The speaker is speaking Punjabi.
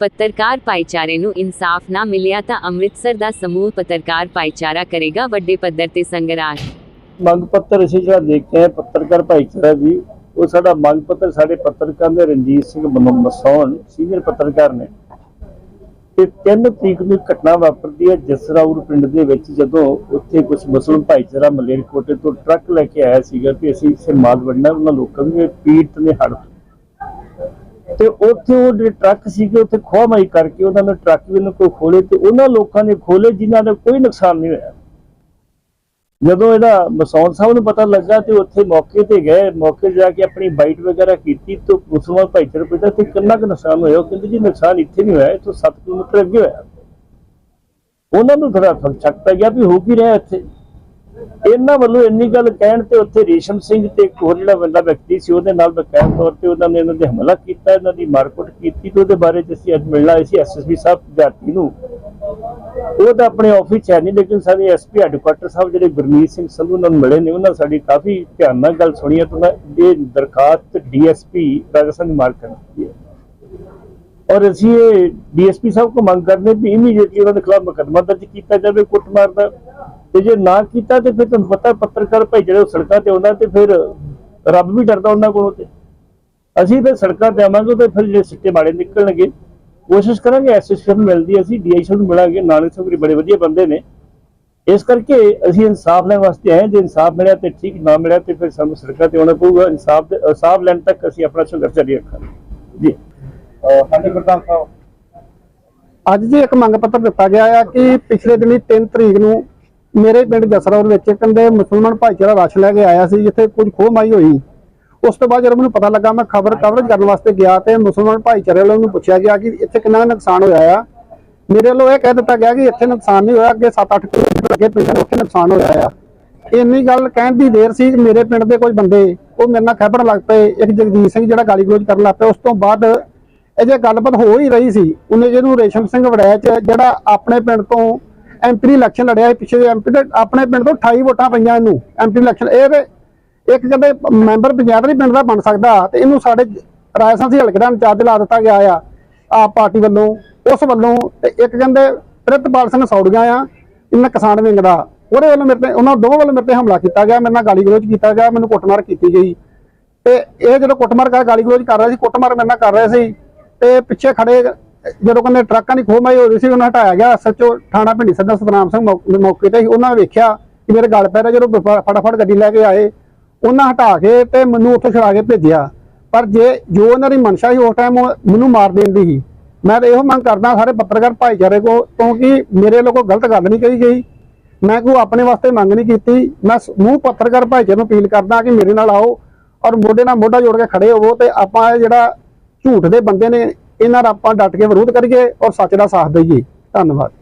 ਪੱਤਰਕਾਰ ਭਾਈਚਾਰੇ ਨੂੰ ਇਨਸਾਫ ਨਾ ਮਿਲਿਆ ਤਾਂ ਅੰਮ੍ਰਿਤਸਰ ਦਾ ਸਮੂਹ ਪੱਤਰਕਾਰ ਭਾਈਚਾਰਾ ਕਰੇਗਾ ਵੱਡੇ ਪੱਧਰ ਤੇ ਸੰਘਰਸ਼। ਮੰਗ ਪੱਤਰ ਅਸੀਂ ਜਿਹੜਾ ਦੇਖਦੇ ਹਾਂ ਪੱਤਰਕਾਰ ਭਾਈਚਾਰਾ ਜੀ ਉਹ ਸਾਡਾ ਮੰਗ ਪੱਤਰ ਸਾਡੇ ਪੱਤਰਕਾਰ ਦੇ ਰਣਜੀਤ ਸਿੰਘ ਮਨ- ਮਸੌਣ ਸੀਨੀਅਰ ਪੱਤਰਕਾਰ ਨੇ। ਤੇ 3 ਤਰੀਕ ਨੂੰ ਘਟਨਾ ਵਾਪਰਦੀ ਹੈ ਜਸਰਾਉਰ ਪਿੰਡ ਦੇ ਵਿੱਚ, ਜਦੋਂ ਉੱਥੇ ਕੁਝ ਮੁਸਲਮਾਨ ਭਾਈਚਾਰਾ ਮਲੇਰਕੋਟੇ ਤੋਂ ਟਰੱਕ ਲੈ ਕੇ ਆਇਆ ਸੀਗਾ ਤੇ ਅਸੀਂ ਇਸੇ ਮਾਲ ਵੰਡਣਾ ਉਹਨਾਂ ਲੋਕਾਂ ਨੂੰ ਪੀੜਤ ਨੇ ਹੜ੍ਹ ਤੇ ਉੱਥੇ ਉਹ ਜਿਹੜੇ ਟਰੱਕ ਸੀਗੇ, ਉੱਥੇ ਖੋਹਮਾਈ ਕਰਕੇ ਉਹਨਾਂ ਨੇ ਟਰੱਕ ਵੀ ਉਹਨਾਂ ਕੋਲ ਖੋਲੇ ਤੇ ਉਹਨਾਂ ਲੋਕਾਂ ਨੇ ਖੋਲੇ ਜਿਨ੍ਹਾਂ ਦਾ ਕੋਈ ਨੁਕਸਾਨ ਨਹੀਂ ਹੋਇਆ। ਜਦੋਂ ਇਹਦਾ ਮਸੌਨ ਸਾਹਿਬ ਨੂੰ ਪਤਾ ਲੱਗਾ ਤੇ ਉੱਥੇ ਮੌਕੇ ਤੇ ਗਏ, ਮੌਕੇ ਜਾ ਕੇ ਆਪਣੀ ਬਾਈਟ ਵਗੈਰਾ ਕੀਤੀ ਤੇ ਮੁਸਲਮਾਨ ਭਾਈਚਾਰੇ ਪੁੱਛਿਆ ਤੇ ਕਿੰਨਾ ਕੁ ਨੁਕਸਾਨ ਹੋਇਆ, ਉਹ ਕਹਿੰਦੇ ਜੀ ਨੁਕਸਾਨ ਇੱਥੇ ਨਹੀਂ ਹੋਇਆ ਇਹ ਤੋਂ 7 ਕਿਲੋਮੀਟਰ ਅੱਗੇ ਹੋਇਆ। ਉਹਨਾਂ ਨੂੰ ਥੋੜਾ ਸ਼ੱਕ ਪੈ ਗਿਆ ਵੀ ਹੋ ਕੀ ਰਿਹਾ ਇੱਥੇ। ਇਹਨਾਂ ਵੱਲੋਂ ਇੰਨੀ ਗੱਲ ਕਹਿਣ ਤੇ ਉੱਥੇ ਰੇਸ਼ਮ ਸਿੰਘ ਤੇ ਇੱਕ ਹੋਰ ਜਿਹੜਾ ਬੰਦਾ ਵਿਅਕਤੀ ਸੀ, ਉਹਦੇ ਨਾਲ ਬਕਾਇਦਾ ਤੌਰ ਤੇ ਉਹਨਾਂ ਨੇ ਇਹਨਾਂ ਦੇ ਹਮਲਾ ਕੀਤਾ, ਇਹਨਾਂ ਦੀ ਮਾਰਕੁੱਟ ਕੀਤੀ ਤੇ ਉਹਦੇ ਬਾਰੇ 'ਚ ਅੱਜ ਮਿਲਣਾ ਆਏ ਸੀ ਐਸਐਸਪੀ ਸਾਹਿਬ ਵਿਦਿਆਰਥੀ ਨੂੰ। ਉਹ ਤਾਂ ਆਪਣੇ ਆਫਿਸ ਹੈ ਨਹੀਂ ਲੇਕਿਨ ਸਾਡੇ ਐਸਪੀ ਹੈਡਕੁਆਟਰ ਸਾਹਿਬ ਜਿਹੜੇ ਗੁਰਮੀਤ ਸਿੰਘ ਸੰਧੂ ਨਾਲ ਮਿਲੇ ਨੇ, ਉਹਨਾਂ ਸਾਡੀ ਕਾਫੀ ਧਿਆਨ ਨਾਲ ਗੱਲ ਸੁਣੀ ਹੈ ਤੇ ਇਹ ਦਰਖਾਸਤ ਡੀਐਸਪੀ ਰਾਜਸਥਾਨ ਦੀ ਮਾਰਕ ਕਰਨੀ ਹੈ। ਔਰ ਅਸੀਂ ਇਹ ਡੀਐਸਪੀ ਸਾਹਿਬ ਕੋ ਮੰਗ ਕਰਦੇ ਵੀ ਇਮੀਡੀਏਟਲੀ ਉਹਨਾਂ ਦੇ ਖਿਲਾਫ ਮੁਕੱਦਮਾ ਦਰਜ ਕੀਤਾ ਜਾਵੇ, ਕੁੱਟਮਾਰ ਦਾ। ਤੇ ਜੇ ਨਾ ਕੀਤਾ ਤੇ ਫਿਰ ਤੁਹਾਨੂੰ ਪਤਾ ਪੱਤਰਕਾਰ ਭਾਈ ਜਿਹੜੇ ਸੜਕਾਂ ਤੇ ਆਉਂਦਾ ਤੇ ਫਿਰ ਰੱਬ ਵੀ ਡਰਦਾ ਉਹਨਾਂ ਕੋਲੋਂ ਤੇ। ਅਸੀਂ ਫਿਰ ਸੜਕਾਂ ਤੇ ਆਵਾਂਗੇ ਤੇ ਫਿਰ ਜਿਹੜੇ ਸਿੱਟੇ ਮਾੜੇ ਨਿਕਲਣਗੇ। ਕੋਸ਼ਿਸ਼ ਕਰਾਂਗੇ ਐਸਐਸਪੀ ਨੂੰ ਮਿਲਦੀ ਅਸੀਂ ਡੀਆਈ ਨੂੰ ਮਿਲਾਂਗੇ। ਨਾਨਕ ਸੋਗਰੀ ਬੜੇ ਵਧੀਆ ਬੰਦੇ ਨੇ। ਇਸ ਕਰਕੇ ਅਸੀਂ ਇਨਸਾਫ ਲੈਣ ਵਾਸਤੇ ਆਏ ਹਾਂ। ਜੇ ਇਨਸਾਫ ਮਿਲਿਆ ਤੇ ਠੀਕ ਨਾ ਮਿਲਿਆ ਤੇ ਫਿਰ ਸਾਨੂੰ ਸੜਕਾਂ ਤੇ ਆਉਣਾ ਪਊਗਾ। ਇਨਸਾਫ ਦੇ- ਇਨਸਾਫ ਲੈਣ ਤੱਕ ਅਸੀਂ ਆਪਣਾ ਸੰਘਰਸ਼ ਜਾਰੀ ਰੱਖਾਂਗੇ। ਜੀ। ਹਾਂਜੀ ਪ੍ਰਧਾਨ ਸਾਹਿਬ। ਅੱਜ ਜੀ ਇੱਕ ਮੰਗ ਪੱਤਰ ਦਿੱਤਾ ਗਿਆ ਆ ਕਿ ਪਿਛਲੇ ਦਿਨੀ 3 ਤਰੀਕ ਨੂੰ ਮੇਰੇ ਪਿੰਡ ਜਸਰੌਰ ਵਿੱਚ ਕਹਿੰਦੇ ਮੁਸਲਮਾਨ ਭਾਈਚਾਰਾ ਰਸ਼ ਲੈ ਕੇ ਆਇਆ ਸੀ, ਜਿੱਥੇ ਕੁਝ ਖੋਹਮਾਈ ਹੋਈ। ਉਸ ਤੋਂ ਬਾਅਦ ਜਦੋਂ ਮੈਨੂੰ ਪਤਾ ਲੱਗਾ, ਮੈਂ ਖਬਰ ਕਵਰੇਜ ਕਰਨ ਵਾਸਤੇ ਗਿਆ ਤੇ ਮੁਸਲਮਾਨ ਭਾਈਚਾਰੇ ਵਾਲਿਆਂ ਨੂੰ ਪੁੱਛਿਆ ਗਿਆ ਕਿ ਇੱਥੇ ਕਿੰਨਾ ਨੁਕਸਾਨ ਹੋਇਆ ਆ। ਮੇਰੇ ਵੱਲੋਂ ਇਹ ਕਹਿ ਦਿੱਤਾ ਗਿਆ ਕਿ ਇੱਥੇ ਨੁਕਸਾਨ ਨਹੀਂ ਹੋਇਆ, ਅੱਗੇ 7-8 ਕਿਲੋਮੀਟਰ ਅੱਗੇ ਪਿੰਡ ਉੱਥੇ ਨੁਕਸਾਨ ਹੋਇਆ ਆ। ਇੰਨੀ ਗੱਲ ਕਹਿਣ ਦੀ ਦੇਰ ਸੀ ਮੇਰੇ ਪਿੰਡ ਦੇ ਕੁਝ ਬੰਦੇ, ਉਹ ਮੇਰੇ ਨਾਲ ਖਹਿਪਣ ਲੱਗ ਪਏ, ਇੱਕ ਜਗਜੀਤ ਸਿੰਘ ਜਿਹੜਾ ਗਾਲੀ ਗਲੋਚ ਕਰਨ ਲੱਗ ਪਿਆ, ਉਸ ਤੋਂ ਬਾਅਦ ਇਹ ਜੇ ਗੱਲਬਾਤ ਹੋ ਹੀ ਰਹੀ ਸੀ। ਉਹਨੇ ਜਿਹਨੂੰ ਰੇਸ਼ਮ ਸਿੰਘ ਵੜੈਚ, ਜਿਹੜਾ ਆਪਣੇ ਪਿੰਡ ਤੋਂ ਐਮਪੀ ਇਲੈਕਸ਼ਨ ਲੜਿਆ ਸੀ ਪਿਛਲੇ ਐਮਪੀ ਦੇ ਆਪਣੇ ਪਿੰਡ ਤੋਂ 28 ਵੋਟਾਂ ਪਈਆਂ ਇਹਨੂੰ ਐਮਪੀ ਇਲੈਕਸ਼ਨ ਇਹ ਤੇ ਇੱਕ ਕਹਿੰਦੇ ਮੈਂਬਰ ਪੰਚਾਇਤ ਨਹੀਂ ਪਿੰਡ ਦਾ ਬਣ ਸਕਦਾ ਤੇ ਇਹਨੂੰ ਸਾਡੇ ਰਾਜਸਥਾਨ ਸੀ ਹਲਕੇ ਦਾ ਇੰਚਾਰਜ ਲਾ ਦਿੱਤਾ ਗਿਆ ਆ, ਆਪ ਪਾਰਟੀ ਵੱਲੋਂ, ਉਸ ਵੱਲੋਂ ਤੇ ਇੱਕ ਕਹਿੰਦੇ ਪ੍ਰਿਤਪਾਲ ਸਿੰਘ ਸੌੜੀਆਂ ਆ, ਇਹਨਾਂ ਕਿਸਾਨ ਵਿੰਗ ਦਾ। ਉਹਦੇ ਵੱਲੋਂ ਮੇਰੇ ਤੇ, ਉਹਨਾਂ ਦੋਵਾਂ ਵੱਲੋਂ ਮੇਰੇ ਤੇ ਹਮਲਾ ਕੀਤਾ ਗਿਆ, ਮੇਰੇ ਨਾਲ ਗਾਲੀ ਗਲੋਚ ਕੀਤਾ ਗਿਆ, ਮੈਨੂੰ ਕੁੱਟਮਾਰ ਕੀਤੀ ਗਈ। ਤੇ ਇਹ ਜਦੋਂ ਕੁੱਟਮਾਰ ਕਰ ਗਾਲੀ ਗਲੋਚ ਕਰ ਰਿਹਾ ਸੀ, ਕੁੱਟਮਾਰ ਮੇਰੇ ਨਾਲ ਕਰ ਰਹੇ ਸੀ। ਤੇ ਪਿੱਛੇ ਖੜੇ ਜਦੋਂ ਕਹਿੰਦੇ ਟਰੱਕਾਂ ਦੀ ਖੋਹਮਾਈ ਹੋ ਰਹੀ ਸੀ, ਉਹਨਾਂ ਹਟਾਇਆ ਗਿਆ। ਸੱਚੋ ਥਾਣਾ ਭਿੰਡੀ ਸੱਦਾ ਸਤਨਾਮ ਸਿੰਘ ਮੌਕੇ ਤੇ ਸੀ ਉਹਨਾਂ ਨੇ ਵੇਖਿਆ ਕਿ ਮੇਰੇ ਗਲ ਪੈ ਰਿਹਾ ਜਦੋਂ ਫਟਾਫਟ ਗੱਡੀ ਲੈ ਕੇ ਆਏ, ਉਹਨਾਂ ਹਟਾ ਕੇ ਤੇ ਮੈਨੂੰ ਉੱਥੇ ਛੁਡਾ ਕੇ ਭੇਜਿਆ। ਪਰ ਜੇ, ਜੋ ਉਹਨਾਂ ਦੀ ਮਨਸ਼ਾ ਸੀ, ਉਸ ਟਾਈਮ ਮੈਨੂੰ ਮਾਰ ਦੇਣ ਦੀ ਸੀ। ਮੈਂ ਤਾਂ ਇਹੋ ਮੰਗ ਕਰਦਾ ਸਾਰੇ ਪੱਤਰਕਾਰ ਭਾਈਚਾਰੇ ਕੋ, ਕਿਉਂਕਿ ਮੇਰੇ ਲੋਕੋ ਗਲਤ ਗੱਲ ਨਹੀਂ ਕਹੀ ਗਈ। ਮੈਂ ਕੋਈ ਆਪਣੇ ਵਾਸਤੇ ਮੰਗ ਨਹੀਂ ਕੀਤੀ। ਮੈਂ ਸਮੂਹ ਪੱਤਰਕਾਰ ਭਾਈਚਾਰੇ ਨੂੰ ਅਪੀਲ ਕਰਦਾ ਕਿ ਮੇਰੇ ਨਾਲ ਆਓ ਔਰ ਮੋਢੇ ਨਾਲ ਮੋਢਾ ਜੋੜ ਕੇ ਖੜੇ ਹੋਵੋ ਤੇ ਆਪਾਂ ਇਹ ਜਿਹੜਾ ਝੂਠ ਦੇ ਬੰਦੇ ਨੇ ਇਹਨਾਂ ਦਾ ਆਪਾਂ ਡਟ ਕੇ ਵਿਰੋਧ ਕਰੀਏ ਔਰ ਸੱਚ ਦਾ ਸਾਥ ਦਈਏ। ਧੰਨਵਾਦ।